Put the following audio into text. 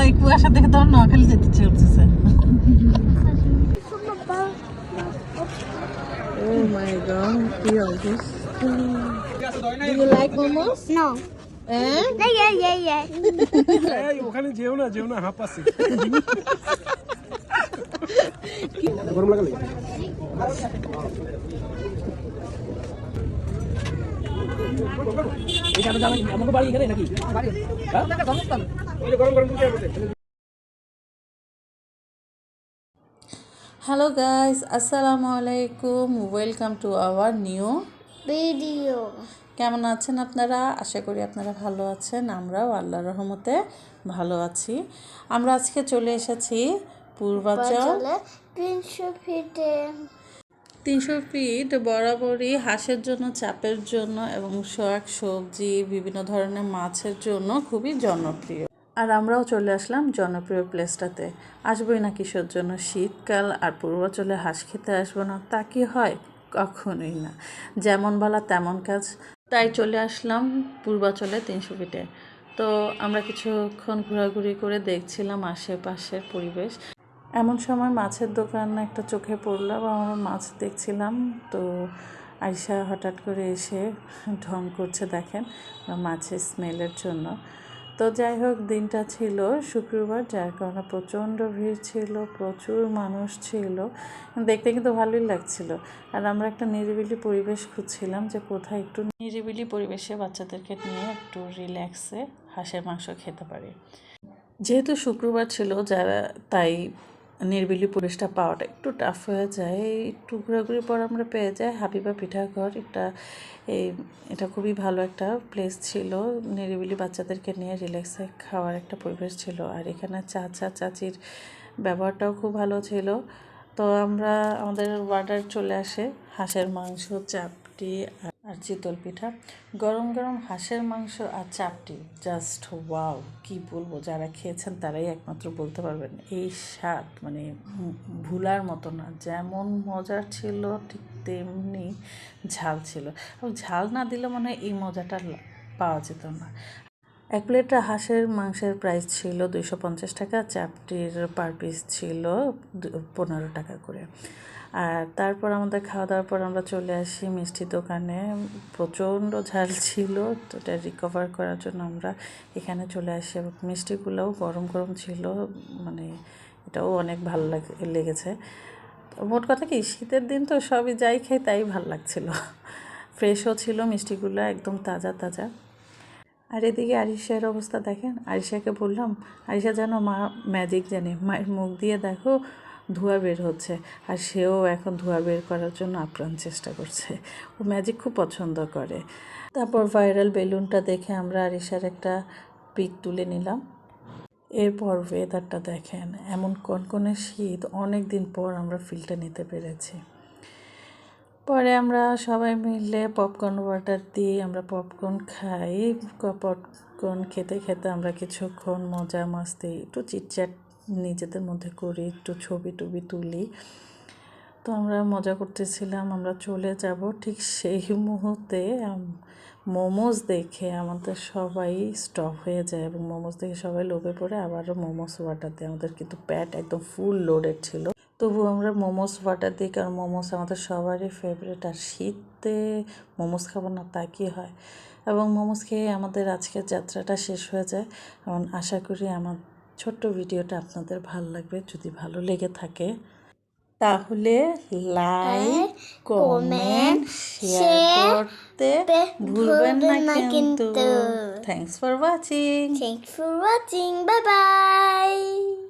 আল্লাহ এই কুয়াশা দেখে তোমার নোয়াখালী যেতে ইচ্ছে করতেছে Oh my god, কি হবে Do you like momos? No. Eh? Yeah, yeah, yeah, yeah. এই ওখানে যেও না যেও না হাঁপ আছে গরম আমাকে বাড়ি এখানে নাকি হ্যাঁ? গরম গরম হ্যালো গাইস আসসালামু আলাইকুম welcome to our new video কেমন আছেন আপনারা? আশা করি আপনারা ভালো আছেন। আমরাও আল্লাহর রহমতে ভালো আছি। আমরা আজকে চলে এসেছি পূর্বাচল। তিনশো ফিটে তিনশো ফিট বরাবরই হাঁসের জন্য, চাপের জন্য এবং শাক, সবজি, বিভিন্ন ধরনের মাছের জন্য খুবই জনপ্রিয়। আর আমরাও চলে আসলাম জনপ্রিয় প্লেসটাতে। আসবোই না কিসের জন্য? শীতকাল আর পূর্বাচলে হাঁস খেতে আসব না, তা কি হয়? কখনোই না। যেমন বলা তেমন কাজ। তাই চলে আসলাম পূর্বাচলে তিনশো ফিটে। তো আমরা কিছুক্ষণ ঘোরাঘুরি করে দেখছিলাম আশেপাশের পরিবেশ। এমন সময় মাছের দোকান একটা চোখে পড়ল বা আমরা মাছ দেখছিলাম। তো আয়সা হঠাৎ করে এসে ঢং করছে দেখেন মাছের স্মেলের জন্য। তো যাই হোক, দিনটা ছিল শুক্রবার, যার কারণে প্রচণ্ড ভিড় ছিল, প্রচুর মানুষ ছিল। দেখতে কিন্তু ভালোই লাগছিল। আর আমরা একটা নিরিবিলি পরিবেশ খুঁজছিলাম যে কোথায় একটু নিরিবিলি পরিবেশে বাচ্চাদেরকে নিয়ে একটু রিল্যাক্সে হাঁসের মাংস খেতে পারি। যেহেতু শুক্রবার ছিল, যারা তাই নির্বিলি পরিবেশটা পাওয়াটা একটু টাফ হয়ে যায়। একটু ঘোরাঘুরি পর আমরা পেয়ে যাই। হাবিবা পিঠাঘর, এটা এই, এটা খুবই ভালো একটা প্লেস ছিল। নিরিবিলি বাচ্চাদেরকে নিয়ে রিল্যাক্সে খাওয়ার একটা পরিবেশ ছিল। আর এখানে চাচা, চাচির ব্যবহারটাও খুব ভালো ছিল। তো আমরা, আমাদের অর্ডার চলে আসে হাঁসের মাংস, চাপটি আর চিতল পিঠা। গরম গরম হাঁসের মাংস আর চাপটি। জাস্ট ওয়াও, কি বলব? যারা খেয়েছেন তারাই একমাত্র বলতে পারবেন, এই স্বাদ মানে ভুলার মতো না। যেমন মজার ছিল, ঠিক তেমনি ঝাল ছিল। ঝাল না দিলে মনে এই মজাটা পাওয়া যেত না। এক প্লেটটা হাঁসের মাংসের প্রাইস ছিল দুইশো পঞ্চাশ টাকা চাপটির পার পিস ছিল পনেরো টাকা করে। আর তারপর আমাদের খাওয়া দাওয়ার পর আমরা চলে আসি মিষ্টি দোকানে। প্রচণ্ড ঝাল ছিল, তো এটা রিকভার করার জন্য আমরা এখানে চলে আসি। এবং মিষ্টিগুলোও গরম গরম ছিল মানে এটাও অনেক ভালো লাগে, লেগেছে। মোট কথা কি, শীতের দিন তো সবই যাই খাই তাই ভালো লাগছিল। ফ্রেশও ছিল, মিষ্টিগুলো একদম তাজা তাজা। আর এদিকে আরিশার অবস্থা দেখেন। আরিশাকে বললাম, আরিশা যেন মা ম্যাজিক জানে। মায়ের মুখ দিয়ে দেখো ধোঁয়া বের হচ্ছে। আর সেও এখন ধোঁয়া বের করার জন্য আপ্রাণ চেষ্টা করছে। ও ম্যাজিক খুব পছন্দ করে। তারপর ভাইরাল বেলুনটা দেখে আমরা আরিশার একটা পিক তুলে নিলাম। এরপর ওয়েদারটা দেখেন, এমন কনকনে শীত। অনেক দিন পর আমরা ফিলটা নিতে পেরেছি। পরে আমরা সবাই মিলে পপকর্ন ওয়াটার দিয়ে আমরা পপকর্ন খাই। পপকর্ন খেতে খেতে আমরা কিছুক্ষণ মজা মাস্তি, একটু চিটচ্যাট নিজেদের মধ্যে করি, একটু ছবি টবি তুলি। তো আমরা মজা করতেছিলাম, আমরা চলে যাব ঠিক সেই মুহূর্তে মোমোজ দেখে আমাদের সবাই স্টপ হয়ে যায় এবং মোমোজ দেখে সবাই লোভে পড়ে, আবারও ওয়াটার দেয় আমাদের কিন্তু প্যাট একদম ফুল লোডেড ছিল। তবু আমরা মোমোস ওয়াটার দিই কারণ মোমোস আমাদের সবারই ফেভারিট আর শীতে মোমোস খাব না তা কি হয়? এবং মোমোস খেয়ে আমাদের আজকের যাত্রাটা শেষ হয়ে যায়। এবং আশা করি আমার ছোট্ট ভিডিওটা আপনাদের ভালো লাগবে যদি ভালো লেগে থাকে। তাহলে লাইক কমেন্ট শেয়ার করতে ভুলবেন না কিন্তু। Thanks for watching Thanks for watching Bye bye.